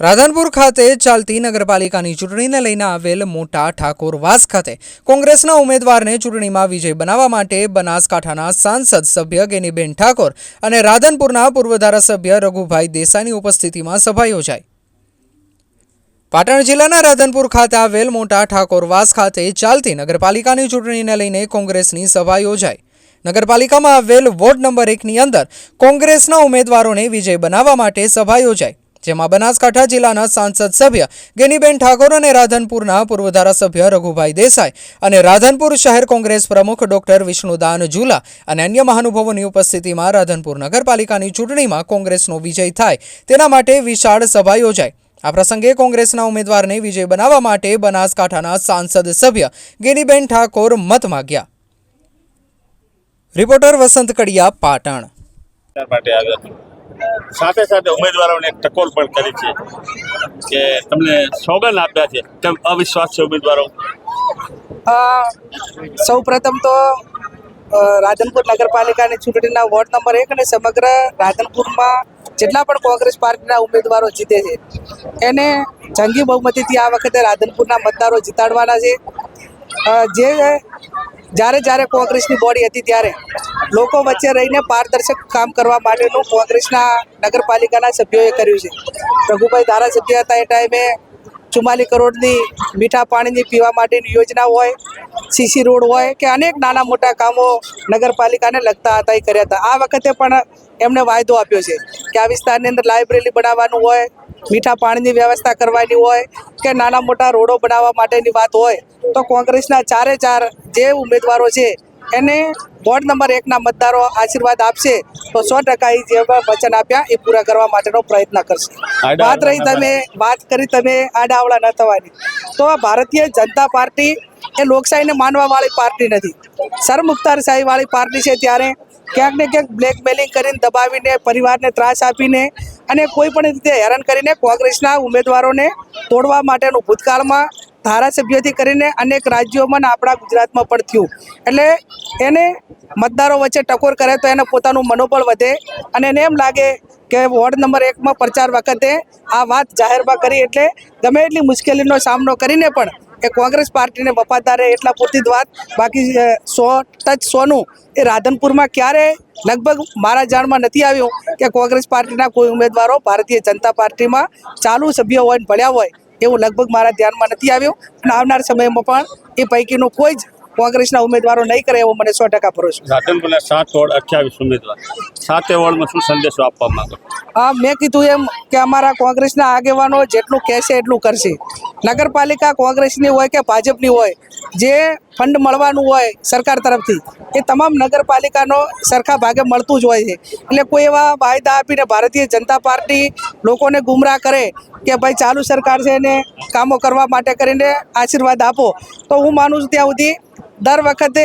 રાધનપુર ખાતે ચાલતી નગરપાલિકાની ચૂંટણીને લઈને આવેલ મોટા ઠાકોરવાસ ખાતે કોંગ્રેસના ઉમેદવારને ચૂંટણીમાં વિજય બનાવવા માટે બનાસકાંઠાના સાંસદ સભ્ય ગેનીબેન ઠાકોર અને રાધનપુરના પૂર્વ ધારાસભ્ય રઘુભાઈ દેસાઈની ઉપસ્થિતિમાં સભા યોજાઈ. પાટણ જિલ્લાના રાધનપુર ખાતે આવેલ મોટા ઠાકોરવાસ ખાતે ચાલતી નગરપાલિકાની ચૂંટણીને લઈને કોંગ્રેસની સભા યોજાઈ. નગરપાલિકામાં આવેલ વોર્ડ નંબર એકની અંદર કોંગ્રેસના ઉમેદવારોને વિજય બનાવવા માટે સભા યોજાઈ. જેમાં બનાસકાંઠા જિલ્લાના સાંસદ સભ્ય ગેનીબેન ઠાકોર અને રાધનપુરના પૂર્વ ધારાસભ્ય રઘુભાઈ દેસાઈ અને રાધનપુર શહેર કોંગ્રેસ પ્રમુખ ડોક્ટર વિષ્ણુદાન ઝુલા અને અન્ય મહાનુભાવોની ઉપસ્થિતિમાં રાધનપુર નગરપાલિકાની ચૂંટણીમાં કોંગ્રેસનો વિજય થાય તેના માટે વિશાળ સભા યોજાઈ. આ પ્રસંગે કોંગ્રેસના ઉમેદવારને વિજય બનાવવા માટે બનાસકાંઠાના સાંસદ સભ્ય ગેનીબેન ઠાકોર મત માગ્યા. રિપોર્ટર વસંત કડિયા, પાટણ. માટે આવ્યો સાથે સાથે ઉમેદવારોને એક ટકોર પણ કરી છે કે તમને સોગન આપ્યા છે. કેમ અવિશ્વાસ છે ઉમેદવારો? સૌ પ્રથમ તો રાધનપુર નગરપાલિકાની ચૂંટણીના વોર્ડ નંબર એક અને સમગ્ર રાધનપુરમાં જેટલા પણ કોંગ્રેસ પાર્ટીના ઉમેદવારો જીતે છે, એને જંગી બહુમતીથી આ વખતે રાધનપુરના મતદારો જીતાડવાના છે. જે જ્યારે જ્યારે કોંગ્રેસની બોડી હતી ત્યારે લોકો વચ્ચે રહીને પારદર્શક કામ કરવા માટેનું કોંગ્રેસના નગરપાલિકાના સભ્યોએ કર્યું છે. રઘુભાઈ ધારાસભ્ય હતા એ ટાઈમે ચુમ્માલીસ કરોડની મીઠા પાણીની પીવા માટેની યોજના હોય, સીસી રોડ હોય કે અનેક નાના મોટા કામો નગરપાલિકાને લગતા હતા એ કર્યા હતા. આ વખતે પણ એમણે વાયદો આપ્યો છે કે આ વિસ્તારની અંદર લાઇબ્રેરી બનાવવાનું હોય મીઠા પાણીની વ્યવસ્થા કરવાની હોય કે નાના મોટા રોડો બનાવવા માટેની વાત હોય તો કોંગ્રેસના ચારે ચાર જે ઉમેદવારો છે એને વોર્ડ નંબર એકના મતદારો આશીર્વાદ આપશે તો સો ટકા એ જે વચન આપ્યા એ પૂરા કરવા માટેનો પ્રયત્ન કરશે. વાત રહી તમે વાત કરી તમે આડાવડા ન થવાની. તો ભારતીય જનતા પાર્ટી એ લોકશાહીને માનવા વાળી પાર્ટી નથી. સરમુખતારશાહી વાળી પાર્ટી છે ત્યારે ક્યાંક ને ક્યાંક બ્લેકમેલિંગ કરીને દબાવીને, પરિવારને ત્રાસ આપીને અને કોઈ પણ રીતે હેરાન કરીને કોંગ્રેસના ઉમેદવારોને તોડવા માટેનું ભૂતકાળમાં ધારાસભ્યોથી કરીને અનેક રાજ્યોમાં ને આપણા ગુજરાતમાં પણ થયું. એટલે એને મતદારો વચ્ચે ટકોર કરે તો એને પોતાનું મનોબળ વધે અને એને એમ લાગે કે વોર્ડ નંબર એકમાં પ્રચાર વખતે આ વાત જાહેરમાં કરી એટલે ગમે એટલી મુશ્કેલીનો સામનો કરીને પણ એ કોંગ્રેસ પાર્ટીને વફાદાર રહે એટલા પૂરતી જ વાત. બાકી સો ટચ સોનું એ રાધનપુરમાં ક્યારે લગભગ મારા જાણમાં નથી આવ્યું કે કોંગ્રેસ પાર્ટીના કોઈ ઉમેદવારો ભારતીય જનતા પાર્ટીમાં ચાલુ સભ્ય હોય ને ભળ્યા હોય એવું લગભગ મારા ધ્યાનમાં નથી આવ્યું. અને આવનાર સમયમાં પણ એ પૈકીનું કોઈ જ કોંગ્રેસના ઉમેદવારો નહીં કરે એવો મને સો ટકા ભરોસો રાધનપુરના સાત વોર્ડ અઠ્યાવીસ ઉમેદવાર. સાતે વોર્ડમાં શું સંદેશો આપવા માંગો? હા મેં કીધું એમ કે અમારા કોંગ્રેસના આગેવાનો જેટલું કહેશે એટલું કરશે. નગરપાલિકા કોંગ્રેસની હોય કે ભાજપની હોય, જે ફંડ મળવાનું હોય સરકાર તરફથી, એ તમામ નગરપાલિકાનો સરખા ભાગે મળતું જ હોય છે. એટલે કોઈ એવા વાયદા આપીને ભારતીય જનતા પાર્ટી લોકોને ગુમરાહ કરે કે ભાઈ ચાલુ સરકાર છે એને કામો કરવા માટે કરીને આશીર્વાદ આપો, તો હું માનું છું ત્યાં સુધી દર વખતે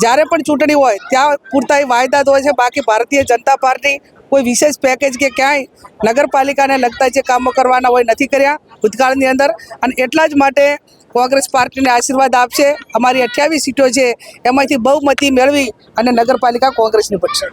જ્યારે પણ ચૂંટણી હોય, ત્યાં પૂરતા એ વાયદા જ હોય છે. બાકી ભારતીય જનતા પાર્ટી કોઈ વિશેષ પેકેજ કે ક્યાંય નગરપાલિકાને લગતા જે કામો કરવાના હોય નથી કર્યા ભૂતકાળની અંદર. અને એટલા જ માટે કોંગ્રેસ પાર્ટીને આશીર્વાદ આપશે. અમારી અઠ્યાવીસ સીટો છે, એમાંથી બહુમતી મેળવી અને નગરપાલિકા કોંગ્રેસની બનશે